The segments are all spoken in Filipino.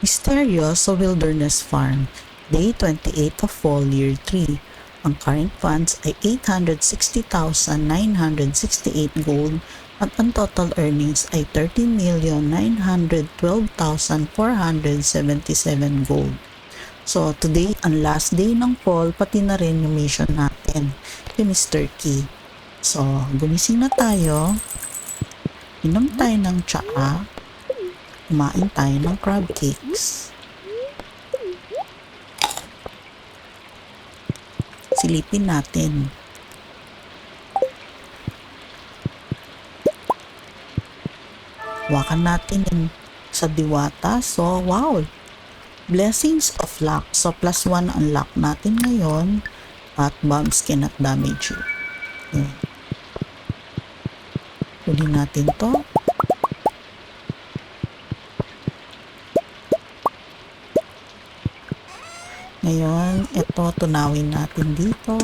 Mysterious Wilderness Farm, Day 28 of Fall Year 3. Ang current funds ay 860,968 gold at ang total earnings ay 13,912,477 gold. So, today, ang last day ng fall, pati na rin yung mission natin, kay Mr. Key. So, gumising na tayo, inom tayo ng tsaa, kumain tayo ng crab cakes. Silipin natin. Wakan natin sa diwata. So, wow! Blessings of luck. So, plus 1 ang luck natin ngayon. At bombs cannot damage you. Yan. Huli natin to. Ngayon, ito tunawin natin dito.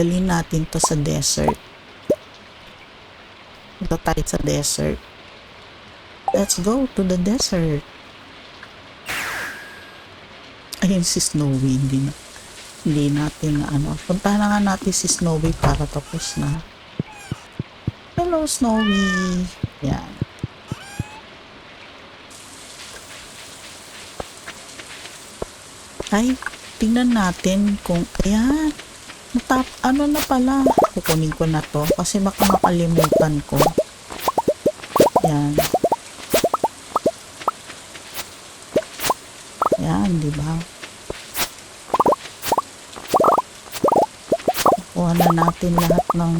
Dalhin natin to sa desert. Ito tayo sa desert. Let's go to the desert. Ayun si Snowy. Hindi na. Hindi natin ano. Puntahan na nga natin si Snowy para tapos na. Hello, Snowy. Yan. Ay, tingnan natin kung, ayan, natap, ano na pala, kukunin ko na to kasi baka makalimutan ko. Yan. Yan, di ba? Kuha na natin lahat ng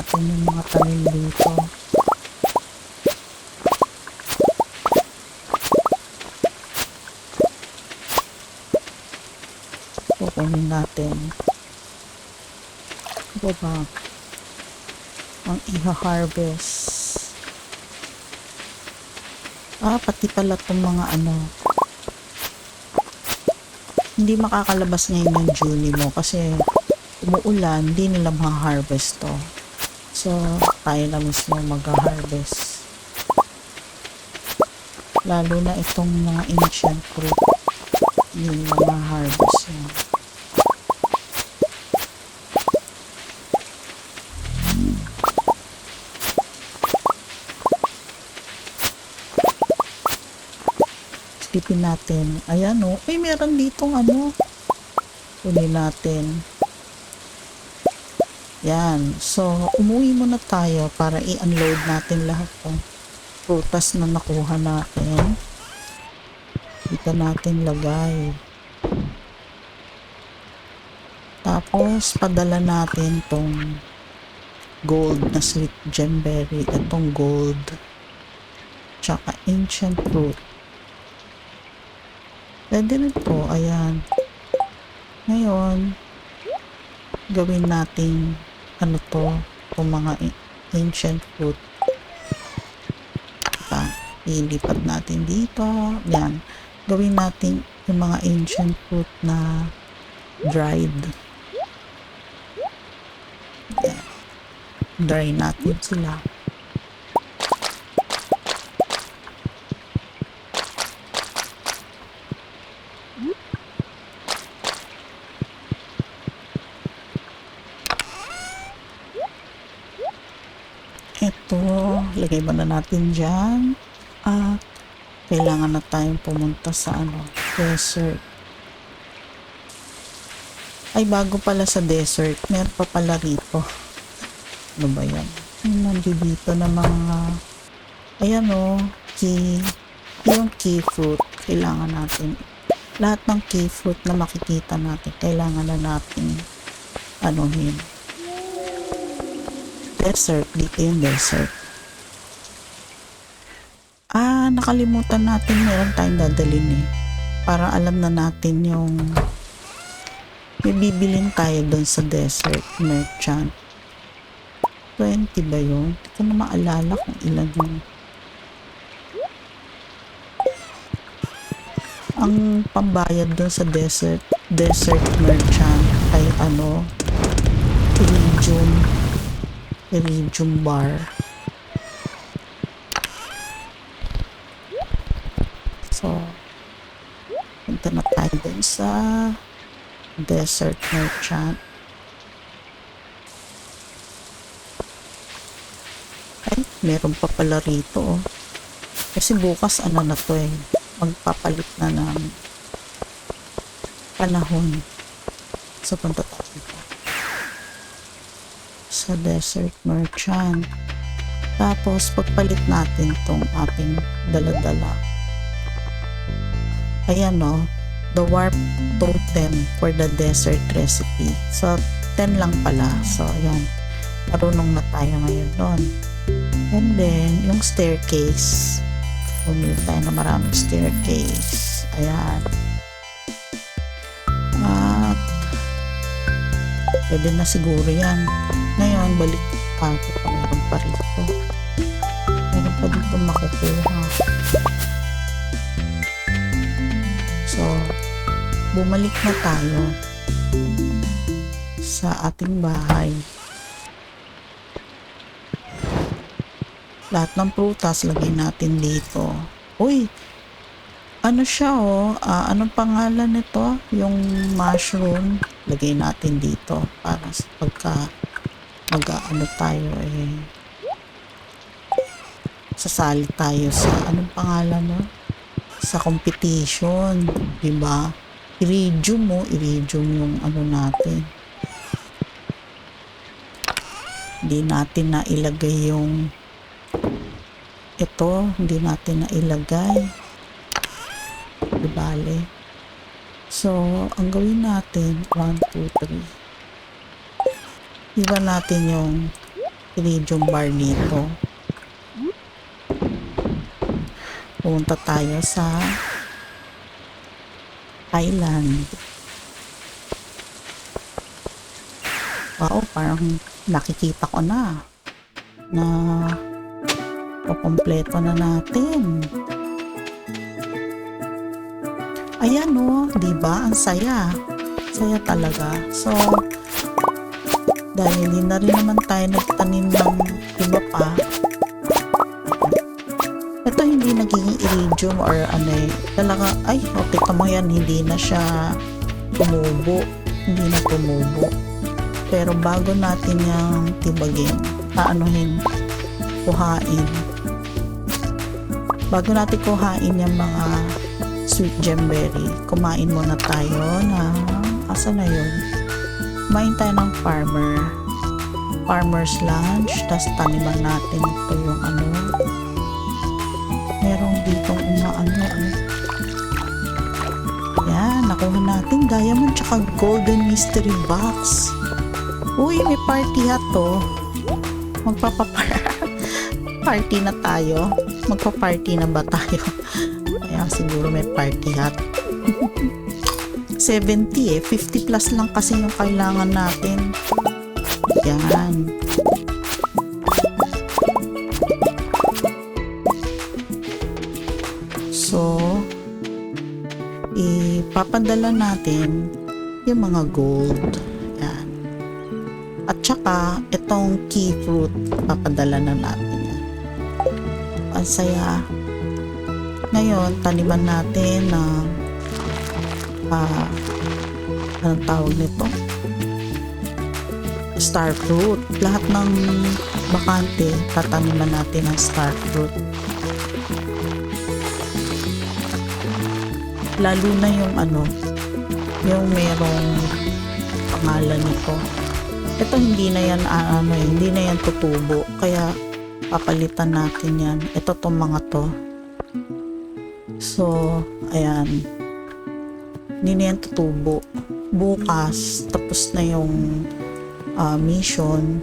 natin yung mga tanim dito. Kukunin natin. Ano ba? Ang iha-harvest. Ah, pati pala itong mga ano. Hindi makakalabas ngayon ng June mo kasi umuulan, hindi nila ma-harvest to. So, tayo na mismo mag-harvest. Lalo na itong mga ancient fruit. Hindi nila ma-harvest yan. Silipin natin. Ayan o. Oh. Ay, meron ditong ano. Kunin natin. Yan. So, umuwi muna tayo para i-unload natin lahat ng prutas na nakuha natin. Dito natin lagay. Tapos, padala natin tong gold na sweet gemberry. Itong gold. Tsaka ancient fruit. Pwede rin po. Ayan. Ngayon, gawin natin ano to, itong mga ancient fruit. Diba? Ilipat natin dito. Yan. Gawin natin yung mga ancient fruit na dried. Yan. Dry natin sila. Ito, lagay ba na natin dyan? At kailangan na tayong pumunta sa ano, desert. Ay, bago pala sa desert, meron pa pala rito. Ano ba yan? Nandito na mga, ayan o, key, yung key fruit, kailangan natin, lahat ng key fruit na makikita natin, kailangan na natin, anuhin, desert. Dito yung desert. Nakalimutan natin meron tayong dadalhin eh. Para alam na natin yung may bibilin tayo doon sa desert merchant. 20 ba yun? Hindi ko na maalala kung ilan yung ang pambayad doon sa desert desert merchant ay ano iridium iridium bar. So, punta na tayo dun sa desert merchant. Ay, meron pa pala rito. Oh. Kasi bukas ano na to eh. Magpapalit na ng panahon. So, punta tayo. Sa desert merchant. Tapos, pagpalit natin tong ating daladala. Ayan o. the warp totem for the desert recipe. So, 10 lang pala. So, ayan. Marunong na tayo ngayon doon. And then, yung staircase. Bumili tayo na maraming staircase. Ayan. At, pwede na siguro yan. Ngayon, balik pa. Ito meron pa rito. Meron pa dito makukuha. Bumalik na tayo sa ating bahay. Lahat ng prutas, lagay natin dito. Uy! Ano siya oh? Ah, anong pangalan nito? Yung mushroom. Lagay natin dito para sa pagka mag-ano tayo eh sasali tayo sa anong pangalan no? sa competition, 'di ba? Iridium mo, iridium yung ano natin. Hindi natin na ilagay yung ito, hindi natin na ilagay. Di bale. So, ang gawin natin, 1, 2, 3. Iwan natin yung iridium bar dito. Pumunta tayo sa island. Wow, parang nakikita ko na na kukompleto na natin. Ayan o, di ba? Ang saya. Saya talaga. So, dahil hindi na rin naman tayo nagtanim ng iridium or ano eh. Talaga, ay, okay mo yan, hindi na siya tumubo. Hindi na tumubo. Pero bago natin yung tibagin, paanohin, kuhain. Bago natin kuhain yung mga sweet gemberry, kumain muna tayo na, asa na yun? Kumain tayo ng farmer. Farmer's lunch, tapos taniman natin ito yung ano, ano. Yan, nakuha natin diamond tsaka golden mystery box. Uy, may party hat to. Magpapa-party na tayo. Magpa-party na ba tayo? Kaya siguro may party hat. 70 eh. 50 plus lang kasi yung kailangan natin. Yan. Ipapadala natin yung mga gold. Yan. At saka, itong key fruit, papadala na natin yan. Ang saya. Ngayon, taniman natin na uh, anong tawag nito? Star fruit. Lahat ng bakante, tataniman natin ng star fruit. Lalo na yung ano yung merong pangalan nito. Ito hindi na yan ah, ano eh, hindi na yan tutubo. Kaya papalitan natin yan. Ito tong mga to. So ayan. Hindi na yan tutubo. Bukas tapos na yung uh, mission.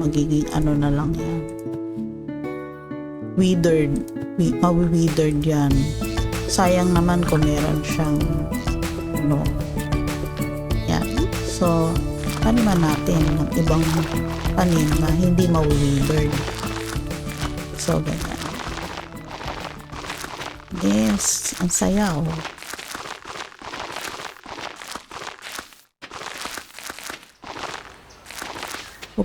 Magiging ano na lang yan. Withered. Mawi-withered yan sayang naman kung meron siyang ano. Yan. So taniman natin ng ibang tanim na hindi mawi-withered so ganyan. Yes ang saya oh.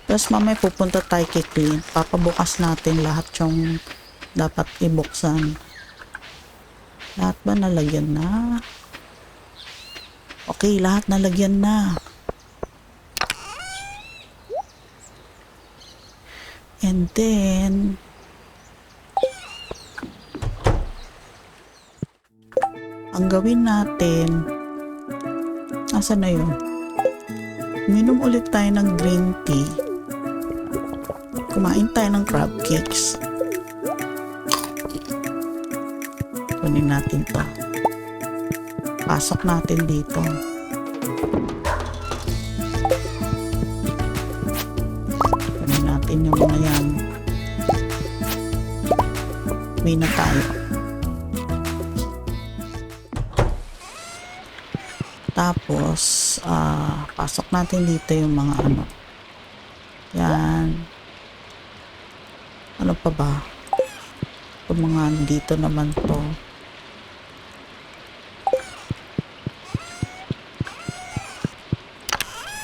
Tapos mamaya pupunta tayo kay Clint. Papabukas natin lahat yung dapat ibuksan. Lahat ba nalagyan na? Okay, lahat nalagyan na. And then, ang gawin natin, asa na yun? Minom ulit tayo ng green tea. Kumain tayo ng crab cakes. Kunin natin to. Pasok natin dito. Kunin natin yung mga yan. Uwi na tayo. Tapos, ah, pasok natin dito yung mga ano. Yan. Ano pa ba? Yung mga dito naman to.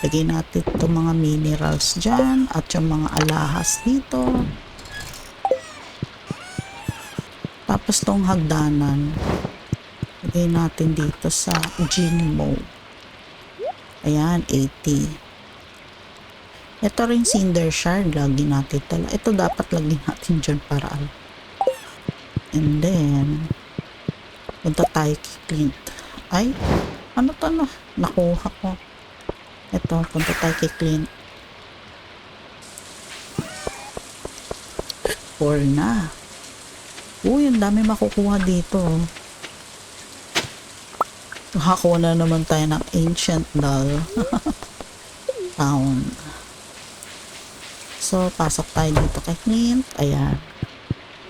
Lagay natin itong mga minerals dyan at yung mga alahas dito. Tapos tong hagdanan. Lagay natin dito sa genie mode. Ayan, 80. Ito rin cinder shard. Lagi natin tala. Ito dapat lagi natin dyan para ano. And then, punta tayo kay Clint. Ay, ano to na? Nakuha ko. Ito, punta tayo kay Clint. Four na. Uy, ang dami makukuha dito. oh. Nakakuha na naman tayo ng ancient doll. Town. So, pasok tayo dito kay Clint. Ayan.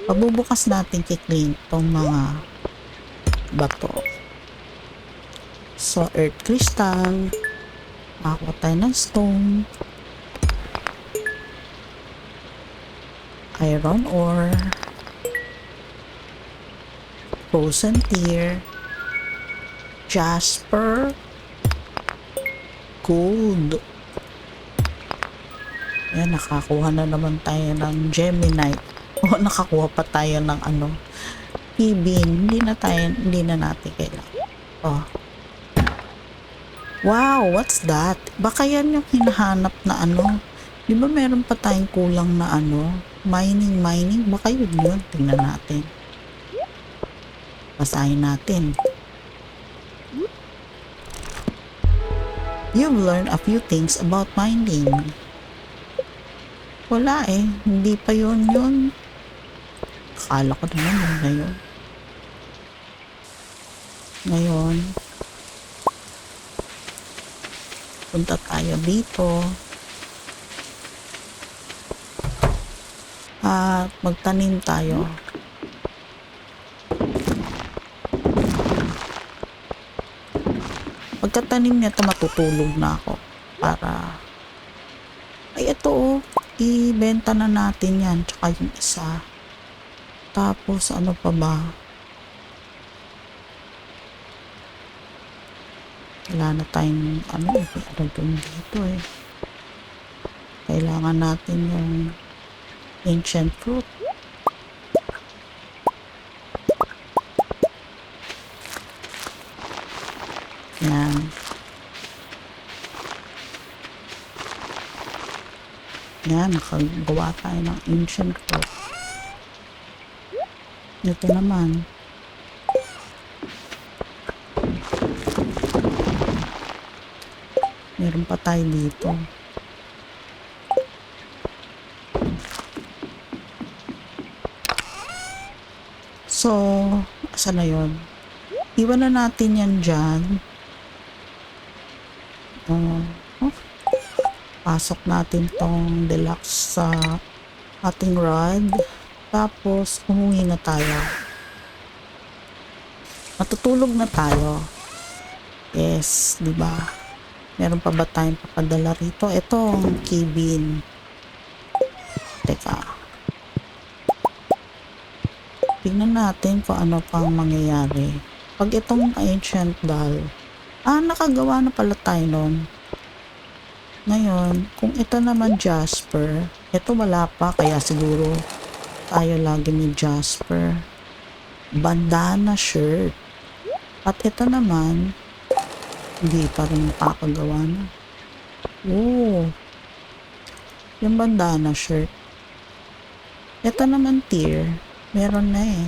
Pabubukas natin kay Clint tong mga bato. So, earth crystal. Makakuha tayo ng stone. Iron ore. Frozen tear. Jasper. Gold. Ayan, nakakuha na naman tayo ng Gemini. O, nakakuha pa tayo ng ano, Ibin. Hindi na tayo, hindi na natin kailangan. Oh. Wow, what's that? Baka yan yung hinahanap na ano. Di ba meron pa tayong kulang na ano? Mining, mining. Baka yun yun. Tingnan natin. Basahin natin. You've learned a few things about mining. Wala eh. Hindi pa yun yun. Akala ko naman yun ngayon. Ngayon, punta tayo dito. At magtanim tayo. Pagkatanim nito matutulog na ako para ay ito oh, ibenta na natin yan tsaka yung isa. Tapos ano pa ba? Wala na tayong ano dun dito eh. Kailangan natin yung ancient fruit. Yan. Yan, nakagawa tayo ng ancient fruit. Ito naman. Meron pa tayo dito. So, asa na yon? Iwan na natin yan dyan. Uh, oh, pasok natin tong deluxe sa ating rod. Tapos, umuwi na tayo. Matutulog na tayo. Yes, di ba? Meron pa ba tayong papadala rito? Ito cabin. Teka. Tingnan natin kung ano pang mangyayari. Pag itong ancient doll, ah, nakagawa na pala tayo nun. Ngayon, kung ito naman Jasper, ito wala pa, kaya siguro tayo lagi ni Jasper. Bandana shirt. At ito naman, hindi pa rin nakakagawa na. Oo. Yung bandana shirt. Ito naman tier. Meron na eh.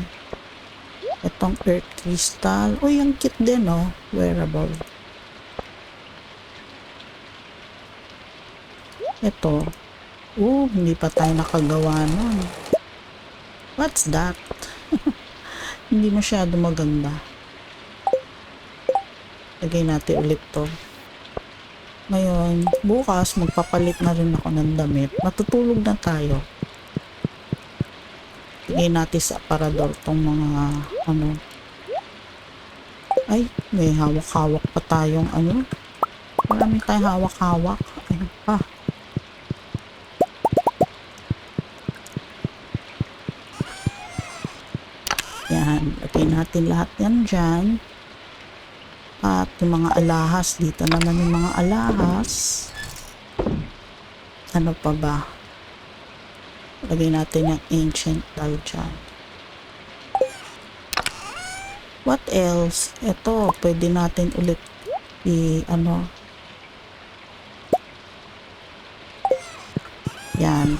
Itong earth crystal. Uy, ang kit din oh. Wearable. Ito. Oh, hindi pa tayo nakagawa nun. What's that? hindi masyado maganda. Lagay natin ulit to. Ngayon, bukas magpapalit na rin ako ng damit. Matutulog na tayo. Lagay natin sa aparador tong mga ano. Ay, may hawak-hawak pa tayong ano. Marami tayong hawak-hawak. Ayun pa. Yan, lagay natin lahat yan dyan. Yung mga alahas, dito naman yung mga alahas. Ano pa ba? Lagay natin yung ancient doll dyan. What else? Ito, pwede natin ulit i ano. Yan.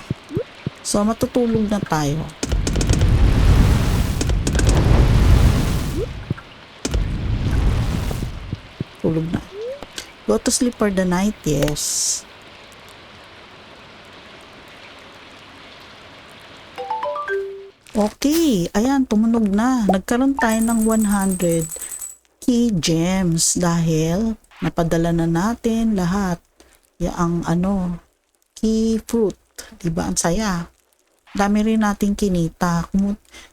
So, matutulog na tayo. Tulog na. Go to sleep for the night, yes. Okay, ayan, tumunog na. Nagkaroon tayo ng 100 key gems dahil napadala na natin lahat yung ano, key fruit. Diba? Ang saya. Dami rin natin kinita.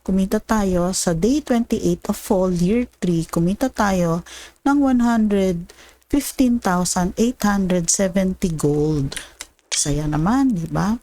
Kumita tayo sa day 28 of fall year 3. Kumita tayo ng 115,870 gold. Saya naman, di ba?